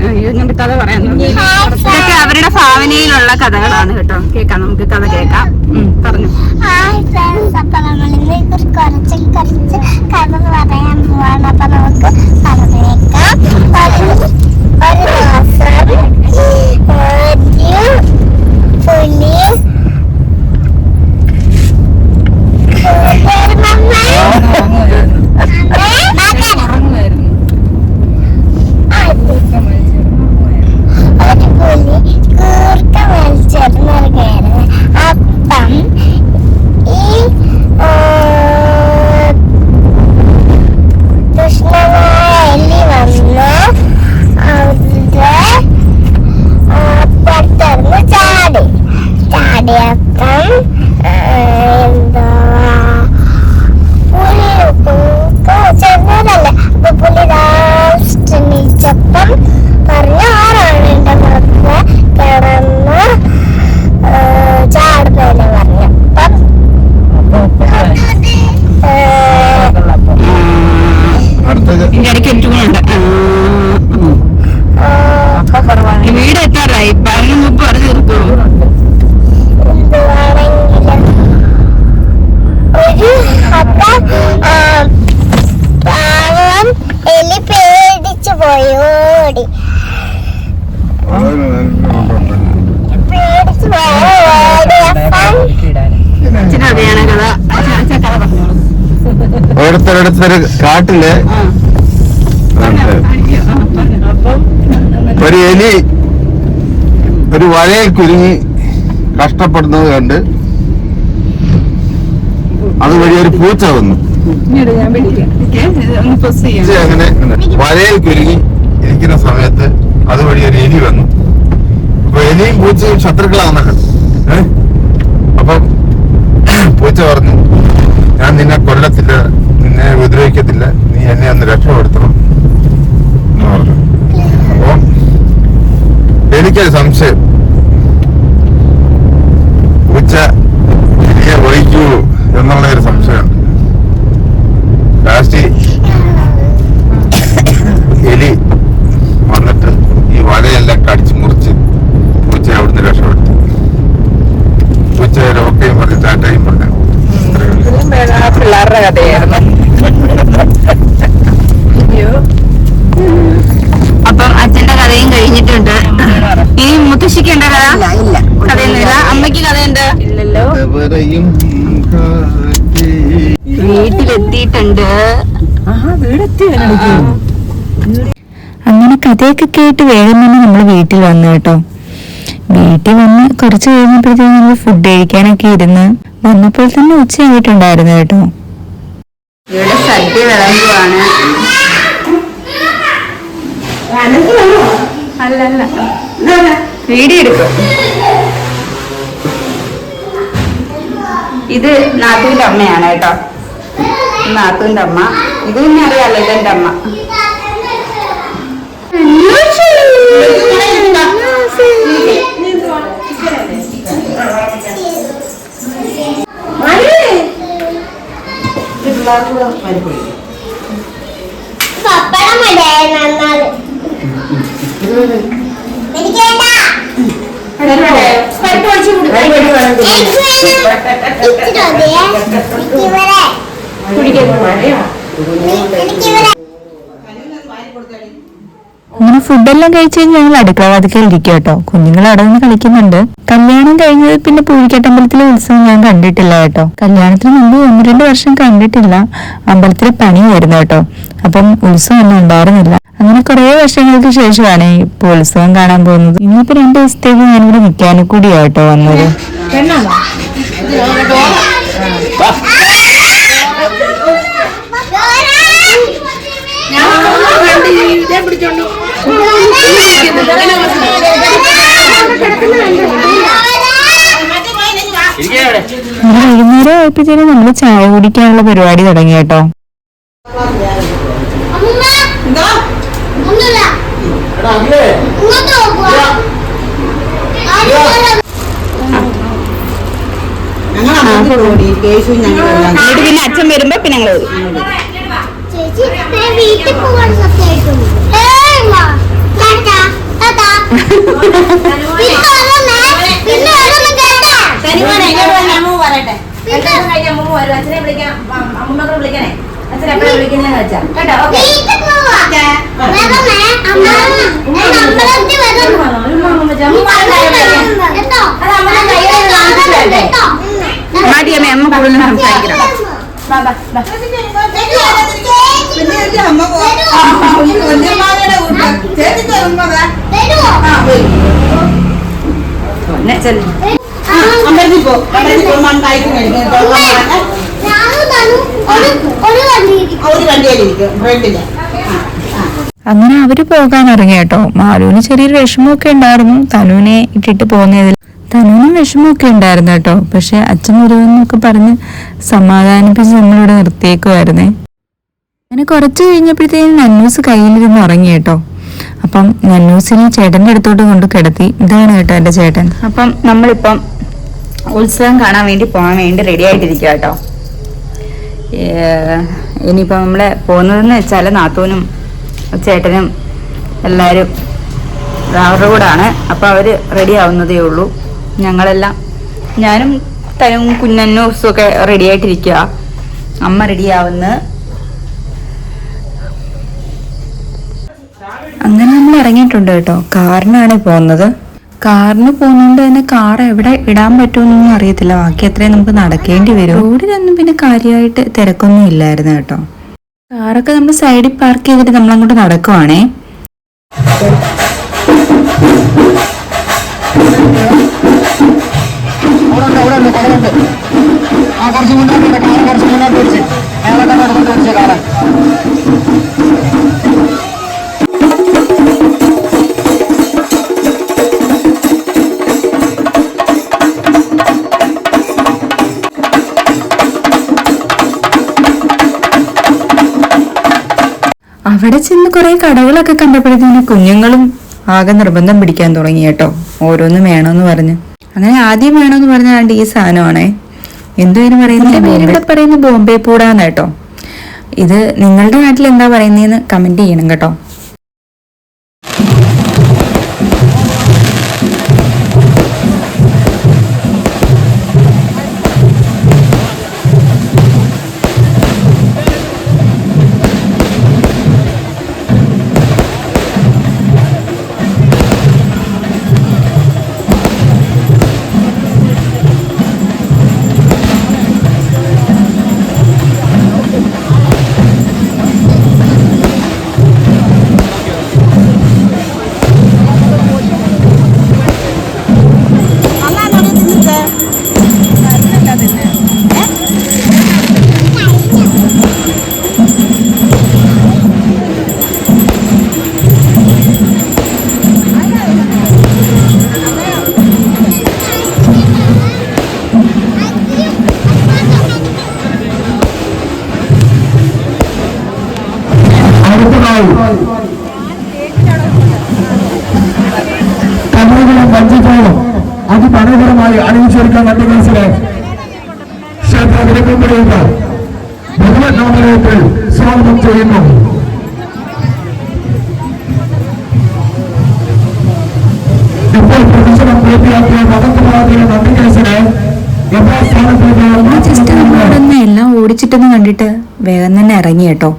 കഥ പറയാൻ ഇതൊക്കെ അവരുടെ ഭാവനയിലുള്ള കഥകളാണ് കേട്ടോ. കേൾക്കാം നമുക്ക് കഥ കേക്കാം പറഞ്ഞു. കുറച്ച് കുറച്ച് കഥ പറയാൻ പോവാണ്. അപ്പൊ നമുക്ക് പറഞ്ഞു കേൾക്കാം ഒരു ഓരോരുത്തരോരുത്തർ കാട്ടിൽ ഒരു എലി ഒരു വലയിൽ കുരുങ്ങി കഷ്ടപ്പെടുന്നത് കണ്ട് അതുവഴി ഒരു പൂച്ച വന്നു. അങ്ങനെ വലയിൽ കുരുങ്ങി ഇരിക്കുന്ന സമയത്ത് അതുവഴി ഒരു എലി വന്നു. അപ്പൊ എലിയും പൂച്ചയും ശത്രുക്കളാണെന്നൊക്കെ. ഏഹ് അപ്പം പൂച്ച പറഞ്ഞു ഞാൻ നിന്നെ കൊല്ലത്തില്ല നിന്നെ ഉപദ്രവിക്കത്തില്ല നീ എന്നെ അന്ന് രക്ഷപ്പെടുത്തണം. എന്ന് പറഞ്ഞു. അപ്പം എനിക്കൊരു സംശയം. പൂച്ച എലിയെ വഹിക്കൂ എന്നുള്ള ഒരു കഥയായിരുന്നു. അപ്പം അച്ഛന്റെ കഥയും കഴിഞ്ഞിട്ടുണ്ട്. ഇനി മുത്തശ്ശിക്കേണ്ട കഥ? ഇല്ല കഥയൊന്നുമില്ല. അമ്മയ്ക്ക് കഥയുണ്ട്? ഇല്ലല്ലോ. വീട്ടിലെത്തിയിട്ടുണ്ട്. അങ്ങനെ കഥയൊക്കെ കേട്ട് വേഗം തന്നെ നമ്മൾ വീട്ടിൽ വന്നു കേട്ടോ. വീട്ടിൽ വന്ന് കുറച്ച് കഴിഞ്ഞപ്പോഴത്തേക്കും നമ്മൾ ഫുഡ് കഴിക്കാനൊക്കെ ഇരുന്ന് വന്നപ്പോൾ തന്നെ ഉച്ചയായിട്ടുണ്ടായിരുന്നു കേട്ടോ. ഇവിടെ സദ്യ വിളമ്പുവാണ്. അല്ല അല്ല വീഡിയോ എടുക്കും. ഇത് നാത്തൂന്റെ അമ്മയാണ് കേട്ടോ. നാത്തൂന്റെ അമ്മ. ഇത് പിന്നെ അറിയാലോ ഇതെന്റെ അമ്മ. പപ്പടം മതിയായി നന്നാൽ എനിക്ക് അങ്ങനെ ഫുഡെല്ലാം കഴിച്ചു കഴിഞ്ഞ് ഞങ്ങൾ അടുക്കളവാതിക്കൽ ഇരിക്കും കേട്ടോ കുഞ്ഞുങ്ങൾ അവിടെ നിന്ന് കളിക്കുന്നുണ്ട് കല്യാണം കഴിഞ്ഞത് പിന്നെ പൂഴിക്കട്ടമ്പലത്തിലെ ഉത്സവം ഞാൻ കണ്ടിട്ടില്ല കേട്ടോ കല്യാണത്തിന് മുമ്പ് ഒന്ന് രണ്ട് വർഷം കണ്ടിട്ടില്ല അമ്പലത്തിലെ പണിയായിരുന്നു കേട്ടോ അപ്പം ഉത്സവം ഒന്നും ഉണ്ടായിരുന്നില്ല അങ്ങനെ കുറെ വർഷങ്ങൾക്ക് ശേഷമാണ് ഇപ്പൊ ഉത്സവം കാണാൻ പോകുന്നത് ഇനിയിപ്പോ രണ്ട് ദിവസത്തേക്ക് ഞാനിവിടെ നിൽക്കാനും കൂടിയാ കേട്ടോ വന്നത് അങ്ങനെ വൈകുന്നേരം ആയപ്പോഴത്തേനും നമ്മൾ ചായ കുടിക്കാനുള്ള പരിപാടി തുടങ്ങി കേട്ടോ. പിന്നെ അച്ഛൻ വരുമ്പോ പിന്നെ ഞങ്ങൾ വീട്ടിൽ പോകാൻ സത്യമായിട്ടുണ്ട് ഏയ് വാ. ടാറ്റാ, ടാറ്റാ. പിന്നെ വരണേ. പിന്നെ വരണം കേട്ടാ. പറയട്ടെ രണ്ടാമത് കഴിഞ്ഞ അമ്മ വരും അച്ഛനെ വിളിക്കാം അമ്മമ്മകളെ വിളിക്കണേ അച്ഛൻ എപ്പോഴാണ് വിളിക്കുന്നതെന്ന് വെച്ചാ കേട്ടോ? മാറ്റിയമ്മേ അമ്മ കൂടുതൽ സംസാരിക്കണം പിന്നെ അമ്മ അങ്ങനെ അവർ പോകാൻ ഇറങ്ങി കേട്ടോ മാലുവിന് ചെറിയൊരു വിഷമമൊക്കെ ഉണ്ടായിരുന്നു തനുവിനെ ഇട്ടിട്ട് പോകുന്നതിൽ തനുവിനും വിഷമമൊക്കെ ഉണ്ടായിരുന്നു കേട്ടോ പക്ഷെ അച്ഛൻ വരുമെന്നൊക്കെ പറഞ്ഞ് സമാധാനിപ്പിച്ച് നമ്മളിവിടെ നിർത്തിയേക്കുമായിരുന്നേ അങ്ങനെ കുറച്ച് കഴിഞ്ഞപ്പോഴത്തേനും നന്നൂസ് കയ്യിലിരുന്ന് ഉറങ്ങി കേട്ടോ അപ്പം നന്നൂസിനെ ചേട്ടന്റെ അടുത്തോട്ട് കൊണ്ട് കിടത്തി. ഇതാണ് കേട്ടോ എന്റെ ചേട്ടൻ. അപ്പം നമ്മളിപ്പം ഉത്സവം കാണാൻ വേണ്ടി പോകാൻ വേണ്ടി റെഡി ആയിട്ടിരിക്കുക കേട്ടോ. ഇനിയിപ്പം നമ്മളെ പോകുന്നതെന്ന് വെച്ചാൽ നാത്തൂനും ചേട്ടനും എല്ലാവരും അവരുടെ കൂടാണ്. അപ്പം അവർ റെഡി ആവുന്നതേ ഉള്ളൂ. ഞങ്ങളെല്ലാം ഞാനും തനും കുഞ്ഞന്നൂസും ഒക്കെ റെഡി ആയിട്ടിരിക്കുക അമ്മ റെഡി അങ്ങനെ നമ്മൾ ഇറങ്ങിയിട്ടുണ്ട് കേട്ടോ. കാറിനാണ് പോകുന്നത്. കാറിന് പോകുന്നതുകൊണ്ട് തന്നെ കാർ എവിടെ ഇടാൻ പറ്റുമെന്നൊന്നും അറിയത്തില്ല. ബാക്കി അത്രയും നമുക്ക് നടക്കേണ്ടി വരും. റോഡിലൊന്നും പിന്നെ കാര്യമായിട്ട് തിരക്കൊന്നും ഇല്ലായിരുന്നു കേട്ടോ. കാറൊക്കെ നമ്മൾ സൈഡിൽ പാർക്ക് ചെയ്തിട്ട് നമ്മളങ്ങോട്ട് നടക്കുവാണേ. അവിടെ ചെന്ന് കുറെ കടകളൊക്കെ കണ്ടപ്പോഴത്തേന് കുഞ്ഞുങ്ങളും ആകെ നിർബന്ധം പിടിക്കാൻ തുടങ്ങി കേട്ടോ. ഓരോന്നും വേണമെന്ന് പറഞ്ഞ്. അങ്ങനെ ആദ്യം വേണമെന്ന് പറഞ്ഞാണ്ട് ഈ സാധനമാണേ. എന്തുവരും പറയുന്നത് പേരിവിടെ പറയുന്ന ബോംബെ. പൂടാന്ന് കേട്ടോ. ഇത് നിങ്ങളുടെ നാട്ടിൽ എന്താ പറയുന്നതെന്ന് കമന്റ് ചെയ്യണം കേട്ടോ. ചെയ്യുന്നു. ഇപ്പോൾ പ്രദർശനം പൂർത്തിയാക്കിയ വണ്ടികേസിനെ ജസ്റ്റ് നമ്മളവിടെ എല്ലാം ഓടിച്ചിട്ടൊന്ന് കണ്ടിട്ട് വേഗം തന്നെ ഇറങ്ങി കേട്ടോ.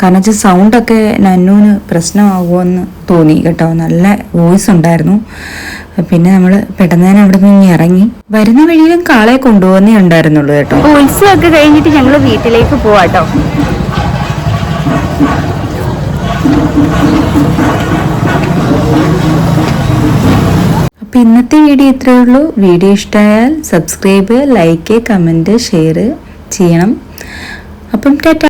കാരണം വെച്ചാൽ സൗണ്ടൊക്കെ നന്നൂന് പ്രശ്നമാകുമെന്ന് തോന്നി കേട്ടോ. നല്ല വോയിസ് ഉണ്ടായിരുന്നു. പിന്നെ നമ്മൾ പെട്ടെന്ന് തന്നെ അവിടെ നിന്ന് ഇറങ്ങി. വരുന്ന വഴിയിലും കാളെ കൊണ്ടുപോകുന്നേ ഉണ്ടായിരുന്നുള്ളൂ കേട്ടോ. ഉത്സവമൊക്കെ കഴിഞ്ഞിട്ട് ഞങ്ങൾ വീട്ടിലേക്ക് പോവാട്ടോ അപ്പോൾ ഇന്നത്തെ വീഡിയോ ഇത്രയേ ഉള്ളൂ. വീഡിയോ ഇഷ്ടമായാൽ സബ്സ്ക്രൈബ് ലൈക്ക് കമന്റ് ഷെയർ ചെയ്യണം. അപ്പം ടാറ്റ.